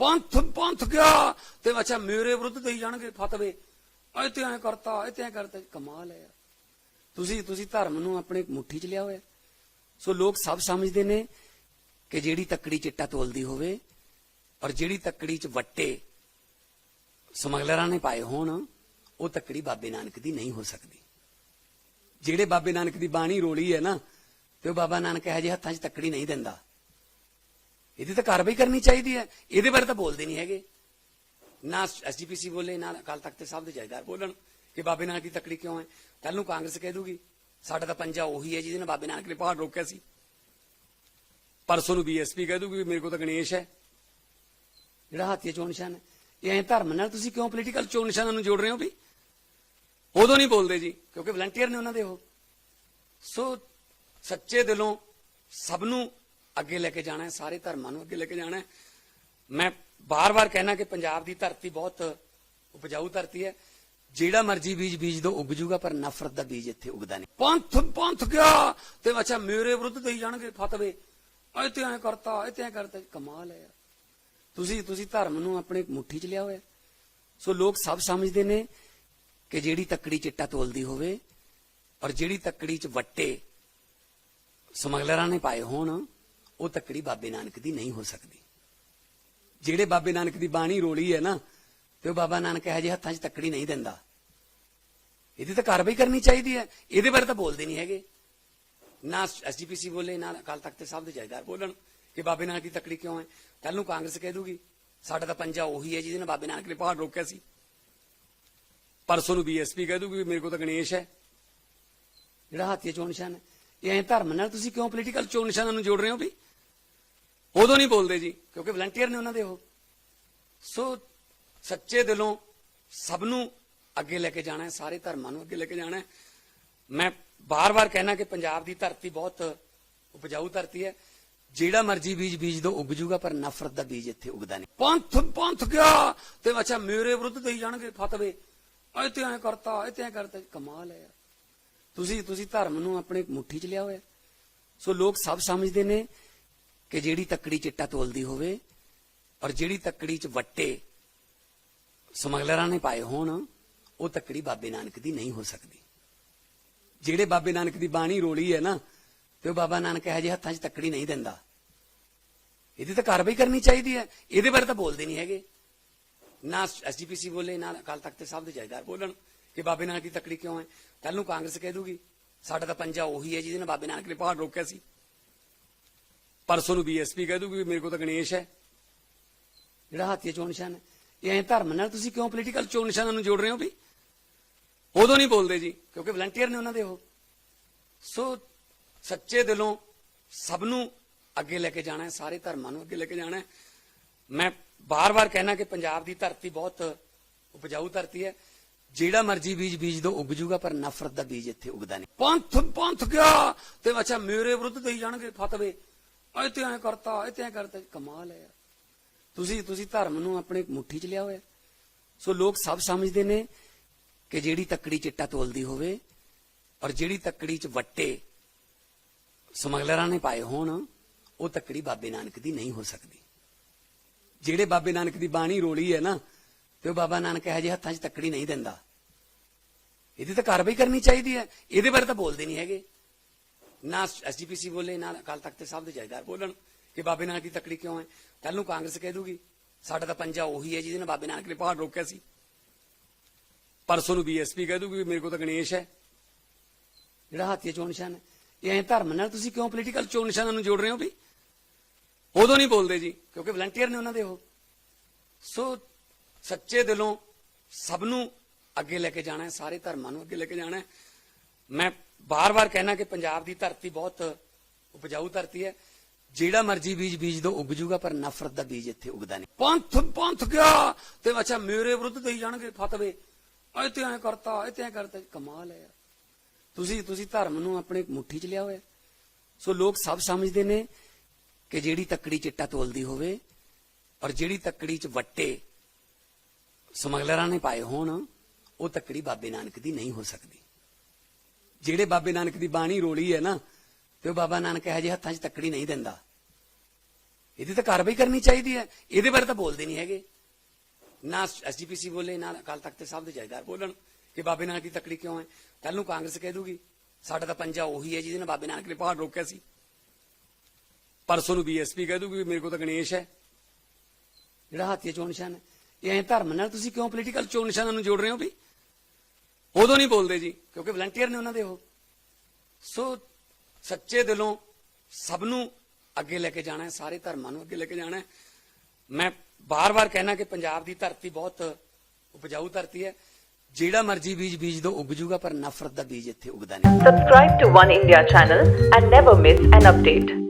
ਪੰਥ ਪੰਥ ਗਿਆ ਤੇ ਅੱਛਾ ਮੇਰੇ ਵਿਰੁੱਧ ਦੇਈ ਜਾਣਗੇ ਫਤਵੇ। ਇਹ ਤੇ ਐ ਕਰਤਾ ਇਹ ਤੇ ਐ ਕਰਤਾ, ਕਮਾਲ ਹੈ। ਤੁਸੀਂ ਤੁਸੀਂ ਧਰਮ ਨੂੰ ਆਪਣੇ ਮੁੱਠੀ 'ਚ ਲਿਆ ਹੋਇਆ। ਸੋ ਲੋਕ ਸਭ ਸਮਝਦੇ ਨੇ ਕਿ ਜਿਹੜੀ ਤੱਕੜੀ ਚਿੱਟਾ ਤੋਲਦੀ ਹੋਵੇ ਔਰ ਜਿਹੜੀ ਤੱਕੜੀ 'ਚ ਵੱਟੇ ਸਮਗਲਰਾਂ ਨੇ ਪਾਏ ਹੋਣ, ਉਹ ਤੱਕੜੀ ਬਾਬੇ ਨਾਨਕ ਦੀ ਨਹੀਂ ਹੋ ਸਕਦੀ। ਜਿਹੜੇ ਬਾਬੇ ਨਾਨਕ ਦੀ ਬਾਣੀ ਰੋਲੀ ਹੈ ਨਾ, ਤੇ ਉਹ ਬਾਬਾ ਨਾਨਕ ਇਹ ਜਿਹੇ ਹੱਥਾਂ 'ਚ ਤੱਕੜੀ ਨਹੀਂ ਦਿੰਦਾ। ਇਹਦੀ ਤਾਂ ਕਾਰਵਾਈ ਕਰਨੀ ਚਾਹੀਦੀ ਹੈ। ਇਹਦੇ ਬਾਰੇ ਤਾਂ ਬੋਲਦੇ ਨਹੀਂ ਹੈਗੇ। ਨਾ ਐਸਜੀਪੀਸੀ ਬੋਲੇ, ਨਾ ਅਕਾਲ ਤਖਤ ਸਾਹਿਬ ਦੇ ਜਥੇਦਾਰ ਬੋਲਣ ਕਿ ਬਾਬੇ ਨਾਨਕ ਦੀ ਤੱਕੜੀ ਕਿਉਂ ਹੈ। ਕੱਲ ਨੂੰ ਕਾਂਗਰਸ ਕਹਿ ਦੂਗੀ, ਸਾਡਾ ਤਾਂ ਪੰਜਾ ਉਹੀ ਹੈ ਜਿਹਦੇ ਨੇ ਬਾਬੇ ਨਾਨਕ ਨੇ ਪਹਾੜ ਰੋਕਿਆ ਸੀ। ਪਰਸੋਂ ਨੂੰ ਬੀਐਸਪੀ ਕਹਿ ਦੂਗੀ ਵੀ ਮੇਰੇ ਕੋਲ ਤਾਂ ਗਣੇਸ਼ ਹੈ। ਜਿਹੜਾ ਹਾਥੀ ਚੋਣ ਨਿਸ਼ਾਨ ਹੈ। ਇਹ ਐਂ ਧਰਮ ਨਾਲ ਤੁਸੀਂ ਕਿਉਂ ਪੋਲੀਟੀਕਲ ਚੋਣ ਨਿਸ਼ਾਨਾਂ ਨੂੰ ਜੋੜ ਰਹੇ ਹੋ ਵੀ? ਉਦੋਂ ਨਹੀਂ ਬੋਲਦੇ ਜੀ, ਕਿਉਂਕਿ ਵਲੰਟੀਅਰ ਨੇ ਉਹਨਾਂ ਦੇ ਉਹ। ਸੋ ਸੱਚੇ ਦਿਲੋਂ ਸਭ ਨੂੰ ਅੱਗੇ ਲੈ ਕੇ ਜਾਣਾ ਹੈ, ਸਾਰੇ ਧਰਮਾਂ ਨੂੰ ਅੱਗੇ ਲੈ ਕੇ ਜਾਣਾ ਹੈ। ਮੈਂ ਬਾਰ-ਬਾਰ ਕਹਿਣਾ ਕਿ ਪੰਜਾਬ ਦੀ ਧਰਤੀ ਬਹੁਤ ਉਪਜਾਊ ਧਰਤੀ ਹੈ। ਜਿਹੜਾ ਮਰਜ਼ੀ ਬੀਜ ਬੀਜ ਦੋ, ਉੱਗ ਜੂਗਾ, ਪਰ ਨਫ਼ਰਤ ਦਾ ਬੀਜ ਇੱਥੇ ਉੱਗਦਾ ਨਹੀਂ। ਪੰਥ ਪੰਥ ਗਿਆ ਤੇ ਅੱਛਾ ਮੇਰੇ ਵਿਰੁੱਧ ਦੇਈ ਜਾਣਗੇ ਫਤਵੇ। ਇਹ ਤੇ ਐ ਕਰਤਾ ਇਹ ਤੇ ਐ ਕਰਤਾ। ਕਮਾਲ ਹੈ ਤੁਸੀਂ ਤੁਸੀਂ ਧਰਮ ਨੂੰ ਆਪਣੇ ਮੁੱਠੀ 'ਚ ਲਿਆ ਹੋਇਆ ਸੋ ਲੋਕ ਸਭ ਸਮਝਦੇ ਨੇ ਕਿ ਜਿਹੜੀ ਤੱਕੜੀ ਚਿੱਟਾ ਤੋਲਦੀ ਹੋਵੇ ਔਰ ਜਿਹੜੀ ਤੱਕੜੀ 'ਚ ਵੱਟੇ ਸਮਗਲਰਾਂ ਨੇ ਪਾਏ ਹੋਣ ਉਹ ਤੱਕੜੀ ਬਾਬੇ ਨਾਨਕ ਦੀ ਨਹੀਂ ਹੋ ਸਕਦੀ। ਜਿਹੜੇ ਬਾਬੇ ਨਾਨਕ ਦੀ ਬਾਣੀ ਰੋਲੀ ਹੈ ਨਾ, ਤੇ ਉਹ ਬਾਬਾ ਨਾਨਕ ਇਹ ਜਿਹੇ ਹੱਥਾਂ 'ਚ ਤੱਕੜੀ ਨਹੀਂ ਦਿੰਦਾ। ਇਹਦੀ ਤਾਂ ਕਾਰਵਾਈ ਕਰਨੀ ਚਾਹੀਦੀ ਹੈ। ਇਹਦੇ ਬਾਰੇ ਤਾਂ ਬੋਲਦੇ ਨਹੀਂ ਹੈਗੇ। ਨਾ ਐਸਜੀਪੀਸੀ ਬੋਲੇ, ਨਾ ਅਕਾਲ ਤਖਤ ਸਾਹਿਬ ਦੇ ਜਥੇਦਾਰ ਬੋਲਣ ਕਿ ਬਾਬੇ ਨਾਨਕ ਦੀ ਤੱਕੜੀ ਕਿਉਂ ਹੈ। ਕੱਲ ਨੂੰ ਕਾਂਗਰਸ ਕਹਿ ਦੂਗੀ, ਸਾਡਾ ਤਾਂ ਪੰਜਾ ਉਹੀ ਹੈ ਜਿਹਦੇ ਨਾਲ ਬਾਬੇ ਨਾਨਕ ਨੇ ਪਹਾੜ ਰੋਕਿਆ ਸੀ। ਪਰਸੋਂ ਨੂੰ ਬੀਐਸਪੀ ਕਹਿ ਦੂਗੀ ਵੀ ਮੇਰੇ ਕੋਲ ਤਾਂ ਗਣੇਸ਼ ਹੈ। ਜਿਹੜਾ ਹਾਥੀ ਚੋਣ ਨਿਸ਼ਾਨ ਹੈ ਇਹ ਧਰਮ ਨਾਲ ਤੁਸੀਂ ਕਿਉਂ ਪੋਲੀਟੀਕਲ ਚੋਣ ਨਿਸ਼ਾਨਾਂ ਨੂੰ ਜੋੜ ਰਹੇ ਹੋ ਵੀ? ਉਦੋਂ ਨਹੀਂ ਬੋਲਦੇ ਜੀ, ਕਿਉਂਕਿ ਵਲੰਟੀਅਰ ਨੇ ਉਹਨਾਂ ਦੇ ਉਹ। ਸੋ ਸੱਚੇ ਦਿਲੋਂ ਸਭ ਨੂੰ ਅੱਗੇ ਲੈ ਕੇ ਜਾਣਾ ਹੈ, ਸਾਰੇ ਧਰਮਾਂ ਨੂੰ ਅੱਗੇ ਲੈ ਕੇ ਜਾਣਾ ਹੈ। ਮੈਂ ਬਾਰ-ਬਾਰ ਕਹਿਣਾ ਕਿ ਪੰਜਾਬ ਦੀ ਧਰਤੀ ਬਹੁਤ ਉਪਜਾਊ ਧਰਤੀ ਹੈ। ਜਿਹੜਾ ਮਰਜ਼ੀ ਬੀਜ ਬੀਜ ਦੋ, ਉੱਗ ਜੂਗਾ, ਪਰ ਨਫ਼ਰਤ ਦਾ ਬੀਜ ਇੱਥੇ ਉੱਗਦਾ ਨਹੀਂ। ਪੰਥ ਪੰਥ ਗਿਆ ਤੇ ਅੱਛਾ ਮੇਰੇ ਵਿਰੁੱਧ ਦੇਈ ਜਾਣਗੇ ਫਤਵੇ। ਇਹ ਤੇ ਐ ਕਰਤਾ ਇਹ ਤੇ ਐ ਕਰਤਾ। ਕਮਾਲ ਹੈ ਤੁਸੀਂ ਤੁਸੀਂ ਧਰਮ ਨੂੰ ਆਪਣੇ ਮੁੱਠੀ 'ਚ ਲਿਆ ਹੋਇਆ। ਸੋ ਲੋਕ ਸਭ ਸਮਝਦੇ ਨੇ ਕਿ ਜਿਹੜੀ ਤੱਕੜੀ ਚਿੱਟਾ ਤੋਲਦੀ ਹੋਵੇ ਔਰ ਜਿਹੜੀ ਤੱਕੜੀ 'ਚ ਵੱਟੇ ਸਮਗਲਰਾਂ ਨੇ ਪਾਏ ਹੋਣ, ਉਹ ਤੱਕੜੀ ਬਾਬੇ ਨਾਨਕ ਦੀ ਨਹੀਂ ਹੋ ਸਕਦੀ। ਜਿਹੜੇ ਬਾਬੇ ਨਾਨਕ ਦੀ ਬਾਣੀ ਰੋਲੀ ਹੈ ਨਾ, ਤੇ ਉਹ ਬਾਬਾ ਨਾਨਕ ਇਹ ਜਿਹੇ ਹੱਥਾਂ 'ਚ ਤੱਕੜੀ ਨਹੀਂ ਦਿੰਦਾ। ਇਹਦੀ ਤਾਂ ਕਾਰਵਾਈ ਕਰਨੀ ਚਾਹੀਦੀ ਹੈ। ਇਹਦੇ ਬਾਰੇ ਤਾਂ ਬੋਲਦੇ ਨਹੀਂ ਹੈਗੇ। ਨਾ ਐਸਜੀਪੀਸੀ ਬੋਲੇ, ਨਾ ਅਕਾਲ ਤਖਤ ਸਾਹਿਬ ਦੇ ਜਥੇਦਾਰ ਬੋਲਣ ਕਿ ਬਾਬੇ ਨਾਨਕ ਦੀ ਤੱਕੜੀ ਕਿਉਂ ਹੈ। ਕੱਲ ਨੂੰ ਕਾਂਗਰਸ ਕਹਿ ਦੂਗੀ, ਸਾਡਾ ਤਾਂ ਪੰਜਾ ਉਹੀ ਹੈ ਜਿਹਦੇ ਨਾਲ ਬਾਬੇ ਨਾਨਕ ਨੇ ਪਹਾੜ ਰੋਕਿਆ ਸੀ। ਪਰਸੋਂ ਨੂੰ ਬੀਐਸਪੀ ਕਹਿ ਦੂਗੀ ਮੇਰੇ ਕੋਲ ਤਾਂ ਗਣੇਸ਼ ਹੈ। ਜਿਹੜਾ ਹਾਥੀ ਚੋਣ ਨਿਸ਼ਾਨ ਹੈ। ਇਹ ਐਂ ਧਰਮ ਨਾਲ ਤੁਸੀਂ ਕਿਉਂ ਪੋਲੀਟੀਕਲ ਚੋਣ ਨਿਸ਼ਾਨਾਂ ਨੂੰ ਜੋੜ ਰਹੇ ਹੋ ਵੀ? ਉਦੋਂ ਨਹੀਂ ਬੋਲਦੇ ਜੀ, ਕਿਉਂਕਿ ਵਲੰਟੀਅਰ ਨੇ ਉਹਨਾਂ ਦੇ ਉਹ। ਸੋ ਸੱਚੇ ਦਿਲੋਂ ਸਭ ਨੂੰ ਅੱਗੇ ਲੈ ਕੇ ਜਾਣਾ ਹੈ, ਸਾਰੇ ਧਰਮਾਂ ਨੂੰ ਅੱਗੇ ਲੈ ਕੇ ਜਾਣਾ ਹੈ। ਮੈਂ ਬਾਰ-ਬਾਰ ਕਹਿਣਾ ਕਿ ਪੰਜਾਬ ਦੀ ਧਰਤੀ ਬਹੁਤ ਉਪਜਾਊ ਧਰਤੀ ਹੈ। ਜਿਹੜਾ ਮਰਜ਼ੀ ਬੀਜ ਬੀਜ ਦੋ, ਉੱਗ ਜੂਗਾ, ਪਰ ਨਫ਼ਰਤ ਦਾ ਬੀਜ ਇੱਥੇ ਉੱਗਦਾ ਨਹੀਂ। ਪੰਥ ਪੰਥ ਗਿਆ ਤੇ ਅੱਛਾ, ਮੇਰੇ ਵਿਰੁੱਧ ਦੇਈ ਜਾਣਗੇ ਫਤਵੇ। ਇਹ ਤੇ ਐ ਕਰਤਾ ਇਹ ਤੇ ਐ ਕਰਤਾ, ਕਮਾਲ ਹੈ ਯਾਰ। ਤੁਸੀਂ ਤੁਸੀਂ ਧਰਮ ਨੂੰ ਆਪਣੇ ਮੁੱਠੀ 'ਚ ਲਿਆ ਹੋਇਆ ਸੋ ਲੋਕ ਸਭ ਸਮਝਦੇ ਨੇ ਕਿ ਜਿਹੜੀ ਤੱਕੜੀ ਚਿੱਟਾ ਤੋਲਦੀ ਹੋਵੇ ਔਰ ਜਿਹੜੀ ਤੱਕੜੀ 'ਚ ਵੱਟੇ ਸਮਗਲਰਾਂ ਨੇ ਪਾਏ ਹੋਣ, ਉਹ ਤੱਕੜੀ ਬਾਬੇ ਨਾਨਕ ਦੀ ਨਹੀਂ ਹੋ ਸਕਦੀ। ਜਿਹੜੇ ਬਾਬੇ ਨਾਨਕ ਦੀ ਬਾਣੀ ਰੋਲੀ ਹੈ ਨਾ, ਤੇ ਉਹ ਬਾਬਾ ਨਾਨਕ ਇਹ ਜਿਹੇ ਹੱਥਾਂ 'ਚ ਤੱਕੜੀ ਨਹੀਂ ਦਿੰਦਾ। ਇਹਦੀ ਤਾਂ ਕਾਰਵਾਈ ਕਰਨੀ ਚਾਹੀਦੀ ਹੈ। ਇਹਦੇ ਬਾਰੇ ਤਾਂ ਬੋਲਦੇ ਨਹੀਂ ਹੈਗੇ। ਨਾ ਐਸਜੀਪੀਸੀ ਬੋਲੇ, ਨਾ ਅਕਾਲ ਤਖਤ ਸਾਹਿਬ ਦੇ ਜਥੇਦਾਰ ਬੋਲਣ ਕਿ ਬਾਬੇ ਨਾਨਕ ਦੀ ਤੱਕੜੀ ਕਿਉਂ ਹੈ? ਕੱਲ ਨੂੰ ਕਾਂਗਰਸ ਕਹਿ ਦੂਗੀ, ਸਾਡਾ ਤਾਂ ਪੰਜਾ ਉਹੀ ਹੈ ਜਿਹਦੇ ਨੇ ਬਾਬੇ ਨਾਨਕ ਨੇ ਪਹਾੜ ਰੋਕਿਆ ਸੀ। ਪਰਸੋਂ ਨੂੰ ਬੀਐਸਪੀ ਕਹਿ ਦੂਗੀ ਮੇਰੇ ਕੋਲ ਤਾਂ ਗਣੇਸ਼ ਹੈ। ਜਿਹੜਾ ਹਾਥੀ ਚੋਣ ਨਿਸ਼ਾਨ ਹੈ। ਇਹ ਐਂ ਧਰਮ ਨਾਲ ਤੁਸੀਂ ਕਿਉਂ ਪੋਲੀਟੀਕਲ ਚੋਣ ਨਿਸ਼ਾਨਾਂ ਨੂੰ ਜੋੜ ਰਹੇ ਹੋ ਵੀ? ਉਦੋਂ ਨਹੀਂ ਬੋਲਦੇ ਜੀ, ਕਿਉਂਕਿ ਵਲੰਟੀਅਰ ਨੇ ਉਹਨਾਂ ਦੇ ਉਹ। ਸੋ ਸੱਚੇ ਦਿਲੋਂ ਸਭ ਨੂੰ ਅੱਗੇ ਲੈ ਕੇ ਜਾਣਾ ਹੈ, ਸਾਰੇ ਧਰਮਾਂ ਨੂੰ ਅੱਗੇ ਲੈ ਕੇ ਜਾਣਾ ਹੈ। ਮੈਂ ਬਾਰ-ਬਾਰ ਕਹਿਣਾ ਕਿ ਪੰਜਾਬ ਦੀ ਧਰਤੀ ਬਹੁਤ ਉਪਜਾਊ ਧਰਤੀ ਹੈ। ਜਿਹੜਾ ਮਰਜ਼ੀ ਬੀਜ ਬੀਜ ਦੋ, ਉੱਗ ਜੂਗਾ, ਪਰ ਨਫ਼ਰਤ ਦਾ ਬੀਜ ਇੱਥੇ ਉੱਗਦਾ ਨਹੀਂ। ਪੰਥ ਪੰਥ ਗਿਆ ਤੇ ਅੱਛਾ, ਮੇਰੇ ਵਿਰੁੱਧ ਦੇਈ ਜਾਣਗੇ ਫਤਵੇ। ਇਹ ਤੇ ਐ ਕਰਤਾ ਇਹ ਤੇ ਐ ਕਰਤਾ। ਕਮਾਲ ਹੈ ਤੁਸੀਂ ਤੁਸੀਂ ਧਰਮ ਨੂੰ ਆਪਣੇ ਮੁੱਠੀ 'ਚ ਲਿਆ ਹੋਇਆ। ਸੋ ਲੋਕ ਸਭ ਸਮਝਦੇ ਨੇ ਕਿ ਜਿਹੜੀ ਤੱਕੜੀ ਚਿੱਟਾ ਤੋਲਦੀ ਹੋਵੇ ਔਰ ਜਿਹੜੀ ਤੱਕੜੀ 'ਚ ਵੱਟੇ ਸਮਗਲਰਾਂ ਨੇ ਪਾਏ ਹੋਣ, ਉਹ ਤੱਕੜੀ ਬਾਬੇ ਨਾਨਕ ਦੀ ਨਹੀਂ ਹੋ ਸਕਦੀ। ਜਿਹੜੇ ਬਾਬੇ ਨਾਨਕ ਦੀ ਬਾਣੀ ਰੋਲੀ ਹੈ ਨਾ, ਤੇ ਉਹ ਬਾਬਾ ਨਾਨਕ ਇਹ ਜਿਹੇ ਹੱਥਾਂ 'ਚ ਤੱਕੜੀ ਨਹੀਂ ਦਿੰਦਾ। ਇਹਦੀ ਤਾਂ ਕਾਰਵਾਈ ਕਰਨੀ ਚਾਹੀਦੀ ਹੈ। ਇਹਦੇ ਬਾਰੇ ਤਾਂ ਬੋਲਦੇ ਨਹੀਂ ਹੈਗੇ। ਨਾ ਐਸਜੀਪੀਸੀ ਬੋਲੇ, ਨਾ ਅਕਾਲ ਤਖਤ ਸਾਹਿਬ ਦੇ ਜਥੇਦਾਰ ਬੋਲਣ ਕਿ ਬਾਬੇ ਨਾਨਕ ਦੀ ਤੱਕੜੀ ਕਿਉਂ ਹੈ। ਕੱਲ ਨੂੰ ਕਾਂਗਰਸ ਕਹਿ ਦੂਗੀ, ਸਾਡਾ ਤਾਂ ਪੰਜਾ ਉਹੀ ਹੈ ਜਿਹਦੇ ਨਾਲ ਬਾਬੇ ਨਾਨਕ ਨੇ ਪਹਾੜ ਰੋਕਿਆ ਸੀ। ਪਰਸੋਂ ਨੂੰ ਬੀਐਸਪੀ ਕਹਿ ਦੂਗੀ ਵੀ ਮੇਰੇ ਕੋਲ ਤਾਂ ਗਣੇਸ਼ ਹੈ। ਜਿਹੜਾ ਹਾਥੀ ਚੋਣ ਨਿਸ਼ਾਨ ਹੈ ਇਹ ਐਂ ਧਰਮ ਨਾਲ ਤੁਸੀਂ ਕਿਉਂ ਪੋਲੀਟੀਕਲ ਚੋਣ ਨਿਸ਼ਾਨਾਂ ਨੂੰ ਜੋੜ ਰਹੇ ਹੋ ਵੀ? ਉਦੋਂ ਨਹੀਂ ਬੋਲਦੇ ਜੀ, ਕਿਉਂਕਿ ਵਲੰਟੀਅਰ ਨੇ ਉਹਨਾਂ ਦੇ ਉਹ। ਸੋ ਸੱਚੇ ਦਿਲੋਂ ਸਭ ਨੂੰ ਅੱਗੇ ਲੈ ਕੇ ਜਾਣਾ ਹੈ, ਸਾਰੇ ਧਰਮਾਂ ਨੂੰ ਅੱਗੇ ਲੈ ਕੇ ਜਾਣਾ ਹੈ। ਮੈਂ ਬਾਰ-ਬਾਰ ਕਹਿਣਾ ਕਿ ਪੰਜਾਬ ਦੀ ਧਰਤੀ ਬਹੁਤ ਉਪਜਾਊ ਧਰਤੀ ਹੈ। ਜਿਹੜਾ ਮਰਜ਼ੀ ਬੀਜ ਬੀਜ ਦੋ, ਉੱਗ ਜੂਗਾ, ਪਰ ਨਫ਼ਰਤ ਦਾ ਬੀਜ ਇੱਥੇ ਉੱਗਦਾ ਨਹੀਂ। Subscribe to One India channel and never miss an update.